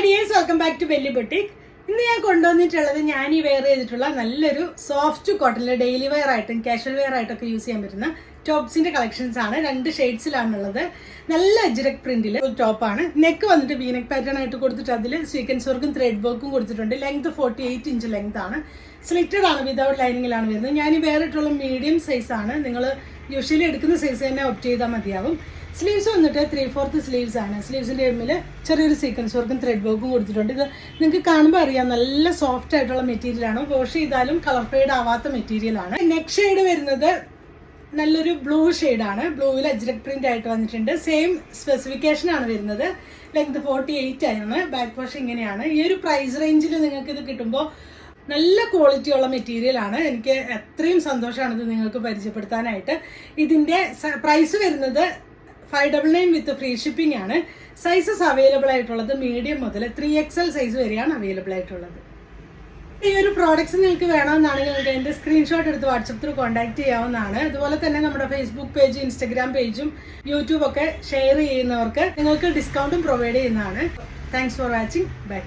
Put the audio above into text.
Hi dears welcome back to belly boutique ഇന്ന് ഞാൻ കൊണ്ടുവന്നിട്ടുള്ളത് ഞാൻ ഈ വെയർ ചെയ്തിട്ടുള്ള നല്ലൊരു സോഫ്റ്റ് കോട്ടൺ ഡെയിലി വെയർ ആയിട്ടും കാഷ്വൽ വെയർ ആയിട്ടൊക്കെ യൂസ് ചെയ്യാൻ പറ്റുന്ന ടോപ്സിന്റെ കളക്ഷൻസ് ആണ്. രണ്ട് ഷെയ്ഡ്സിലാണുള്ളത്. നല്ല അജിരക് പ്രിന്റിൽ ഒരു ടോപ്പാണ്. നെക്ക് വന്നിട്ട് വീനക് പാറ്റേൺ ആയിട്ട് കൊടുത്തിട്ട് അതിൽ സീക്വൻസ് വർക്കും ത്രെഡ് വർക്കും കൊടുത്തിട്ടുണ്ട്. Length forty eight inch length ആണ്. സ്ലിറ്റഡ് ആണ് വിതൗട്ട് ലൈനിങ്ങിലാണ് വരുന്നത്. ഞാൻ വേറിട്ടുള്ള മീഡിയം സൈസ് ആണ്. നിങ്ങൾ യൂഷ്വലി എടുക്കുന്ന സൈസ് തന്നെ ഒപ്റ്റ് ചെയ്താൽ മതിയാവും. സ്ലീവ്സ് വന്നിട്ട് ത്രീ ഫോർത്ത് സ്ലീവ്സ് ആണ്. സ്ലീവ്സിന്റെ എമ്മിൽ ചെറിയൊരു സീക്വൻസ് വർക്കും ത്രെഡ് വർക്കും കൊടുത്തിട്ടുണ്ട്. ഇത് നിങ്ങൾക്ക് കാണുമ്പോൾ അറിയാം നല്ല സോഫ്റ്റ് ആയിട്ടുള്ള മെറ്റീരിയലാണ് വാഷ് ചെയ്താലും കളർ ഫെയ്ഡ് ആവാത്ത മെറ്റീരിയലാണ് നെക്സ്റ്റ് ഷെയ്ഡ് വരുന്നത് നല്ലൊരു ബ്ലൂ ആണ് ബ്ലൂവിൽ അജ്രക് പ്രിന്റ് ആയിട്ട് വന്നിട്ടുണ്ട്. സെയിം സ്പെസിഫിക്കേഷൻ ആണ് വരുന്നത്. ലെങ്ത് ഫോർട്ടി എയ്റ്റ് ആണ്. ബാക്ക് വാഷ് ഇങ്ങനെയാണ്. ഈ ഒരു പ്രൈസ് റേഞ്ചിൽ നിങ്ങൾക്ക് ഇത് കിട്ടുമ്പോൾ നല്ല ക്വാളിറ്റി ഉള്ള മെറ്റീരിയൽ ആണ്. എനിക്ക് എത്രയും സന്തോഷമാണ് ഇത് നിങ്ങൾക്ക് പരിചയപ്പെടുത്താനായിട്ട്. ഇതിന്റെ പ്രൈസ് വരുന്നത് five double nine with free shipping ആണ്. സൈസസ് അവൈലബിൾ ആയിട്ടുള്ളത് മീഡിയം മുതൽ ത്രീ എക്സ് എൽ സൈസ് വരെയാണ് അവൈലബിൾ ആയിട്ടുള്ളത്. ഈ ഒരു പ്രോഡക്റ്റ്സ് നിങ്ങൾക്ക് വേണമെന്നാണെങ്കിൽ നിങ്ങൾക്ക് എന്റെ സ്ക്രീൻഷോട്ട് എടുത്ത് വാട്സപ്പ് ത്രൂ കോൺടാക്ട് ചെയ്യാവുന്നതാണ്. അതുപോലെ തന്നെ നമ്മുടെ ഫേസ്ബുക്ക് പേജ് ഇൻസ്റ്റഗ്രാം പേജും യൂട്യൂബ് ഒക്കെ ഷെയർ ചെയ്യുന്നവർക്ക് നിങ്ങൾക്ക് ഡിസ്കൗണ്ടും പ്രൊവൈഡ് ചെയ്യുന്നതാണ്. Thanks for watching bye